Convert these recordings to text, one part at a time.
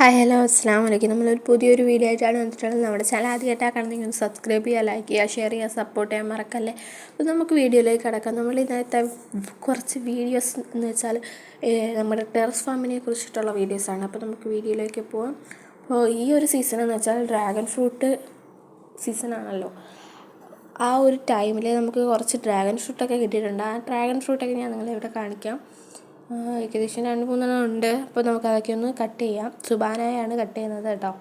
Hi hello അസ്സാം വലൈക്കും നമ്മളൊരു പുതിയൊരു വീഡിയോ ആയിട്ടാണ് വന്നിട്ടുള്ളത് നമ്മുടെ ചാനൽ. ആദ്യമായിട്ടാണ് കാണുന്നെങ്കിൽ സബ്സ്ക്രൈബ് ചെയ്യുക ലൈക്ക് ചെയ്യുക ഷെയർ ചെയ്യുക സപ്പോർട്ട് ചെയ്യാൻ മറക്കല്ലേ? അപ്പോൾ നമുക്ക് വീഡിയോയിലേക്ക് കിടക്കാം. നമ്മൾ ഇന്നത്തെ കുറച്ച് വീഡിയോസ് എന്ന് വെച്ചാൽ നമ്മുടെ ടെറസ് ഫാമിനെ കുറിച്ചിട്ടുള്ള വീഡിയോസാണ് അപ്പോൾ നമുക്ക് വീഡിയോയിലേക്ക് പോകാം അപ്പോൾ ഈ ഒരു സീസൺ എന്ന് വെച്ചാൽ ഡ്രാഗൺ ഫ്രൂട്ട് സീസണാണല്ലോ ആ ഒരു ടൈമിൽ നമുക്ക് കുറച്ച് ഡ്രാഗൺ ഫ്രൂട്ടൊക്കെ കിട്ടിയിട്ടുണ്ട്. ആ ഡ്രാഗൺ ഫ്രൂട്ടൊക്കെ ഞാൻ നിങ്ങളെ ഇവിടെ കാണിക്കാം. ഏകദേശം രണ്ട് മൂന്നെണ്ണം ഉണ്ട്. അപ്പോൾ നമുക്ക് അതൊക്കെ ഒന്ന് കട്ട് ചെയ്യാം. സുബാനയാണ് കട്ട് ചെയ്യുന്നത് കേട്ടോ.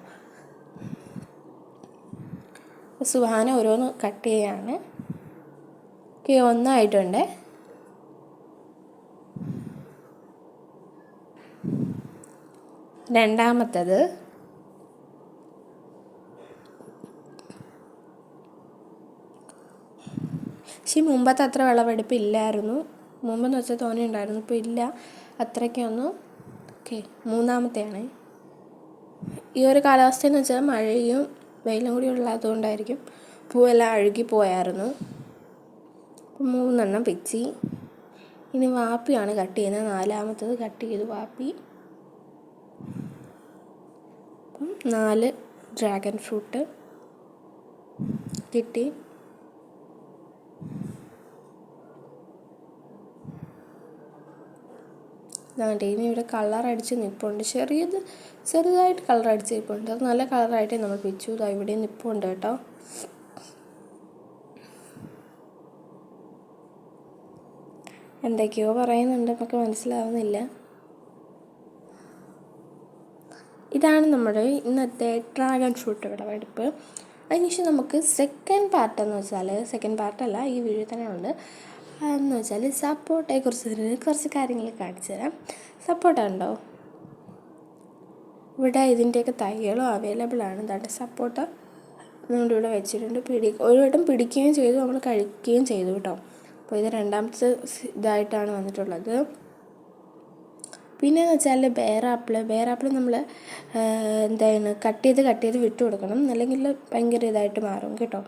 സുബാന ഓരോന്ന് കട്ട് ചെയ്യാണ്. ഓക്കെ ഒന്നായിട്ടുണ്ട്. രണ്ടാമത്തത്. പക്ഷേ മുമ്പത്തെ അത്ര വിളവെടുപ്പ് ഇല്ലായിരുന്നു മുമ്പെന്ന് വെച്ചാൽ തോനെ ഉണ്ടായിരുന്നു. ഇപ്പോൾ ഇല്ല. അത്രയ്ക്കൊന്നും. ഓക്കെ. മൂന്നാമത്തെയാണ്. ഈ ഒരു കാലാവസ്ഥയെന്ന് വെച്ചാൽ മഴയും വെയിലും കൂടി ഉള്ളതുകൊണ്ടായിരിക്കും പൂവെല്ലാം അഴുകി പോയായിരുന്നു. മൂന്നെണ്ണം പിച്ചി ഇനി വാപ്പിയാണ് കട്ട് ചെയ്യുന്നത്. നാലാമത്തത് കട്ട് ചെയ്തു വാപ്പി. നാല് ഡ്രാഗൺ ഫ്രൂട്ട് കിട്ടി. ഇതാണ്ട് ഇനി ഇവിടെ കളർ അടിച്ച് നിൽപ്പുണ്ട് ചെറിയത് ചെറുതായിട്ട് കളർ അടിച്ച് അത് നല്ല കളറായിട്ട് നമ്മൾ പിച്ചു ഇതാ ഇവിടെ നിപ്പുണ്ട് കേട്ടോ. എന്തൊക്കെയോ പറയുന്നുണ്ട്. നമുക്ക് മനസ്സിലാവുന്നില്ല. ഇതാണ് നമ്മുടെ ഇന്നത്തെ ഡ്രാഗൺ ഫ്രൂട്ട് വിളവെടുപ്പ് അതിനുശേഷം നമുക്ക് സെക്കൻഡ് പാർട്ട് എന്ന് വെച്ചാൽ സെക്കൻഡ് പാർട്ടല്ല ഈ വീഡിയോ തന്നെ ഉണ്ട്. എന്ന് വെച്ചാൽ സപ്പോർട്ടയെ കുറിച്ച് കാര്യങ്ങൾ കാണിച്ചു തരാം. സപ്പോർട്ട ഉണ്ടോ? ഇവിടെ ഇതിന്റെയൊക്കെ തൈകളും അവൈലബിൾ ആണ്. എന്താണ് സപ്പോർട്ട നമ്മുടെ ഇവിടെ വെച്ചിട്ടുണ്ട്. പിടി ഒരു വട്ടം പിടിക്കുകയും ചെയ്തു. നമ്മൾ കഴിക്കുകയും ചെയ്തു കേട്ടോ. അപ്പോൾ ഇത് രണ്ടാമത്തെ ഇതായിട്ടാണ് വന്നിട്ടുള്ളത്. പിന്നെയെന്ന് വെച്ചാൽ ബേറാപ്പിൾ ബേറാപ്പിൾ നമ്മൾ എന്താണ് കട്ട് ചെയ്ത് കട്ട് ചെയ്ത് വിട്ടു കൊടുക്കണം. അല്ലെങ്കിൽ ഭയങ്കര ഇതായിട്ട് മാറും കേട്ടോ.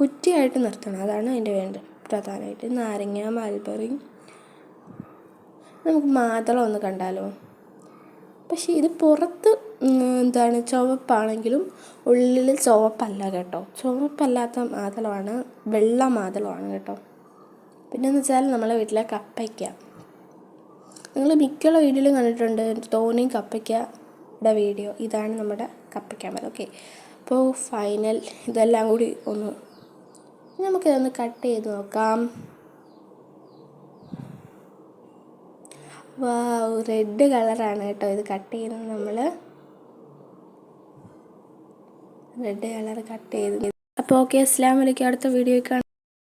കുറ്റിയായിട്ട് നിർത്തണം. അതാണ് അതിന്റെ വേണ്ടത്. പ്രധാനമായിട്ട് നാരങ്ങ മൽബറി നമുക്ക് മാതളം ഒന്ന് കണ്ടാലോ? പക്ഷേ ഇത് പുറത്ത് എന്താണ് ചുവപ്പാണെങ്കിലും ഉള്ളിൽ ചുവപ്പല്ല കേട്ടോ. ചുവപ്പല്ലാത്ത മാതളമാണ് വെള്ള മാതളമാണ് കേട്ടോ. പിന്നെന്ന് വെച്ചാൽ നമ്മളെ വീട്ടിലെ കപ്പയ്ക്ക. നിങ്ങൾ മിക്കുള്ള വീഡിയോയിലും കണ്ടിട്ടുണ്ട് തോനെയും കപ്പയ്ക്കയുടെ വീഡിയോ. ഇതാണ് നമ്മുടെ കപ്പയ്ക്ക ഓക്കെ. അപ്പോൾ ഫൈനൽ ഇതെല്ലാം കൂടി ഒന്ന് നമുക്കിതൊന്ന് കട്ട് ചെയ്ത് നോക്കാം. വാവ് റെഡ് കളറാണ് കേട്ടോ ഇത് കട്ട് ചെയ്യുന്നത് നമ്മൾ റെഡ് കളർ കട്ട് ചെയ്ത്. അപ്പോൾ ഓക്കെ അസ്ലാം വലൈക്കും അടുത്ത വീഡിയോ കാണാം.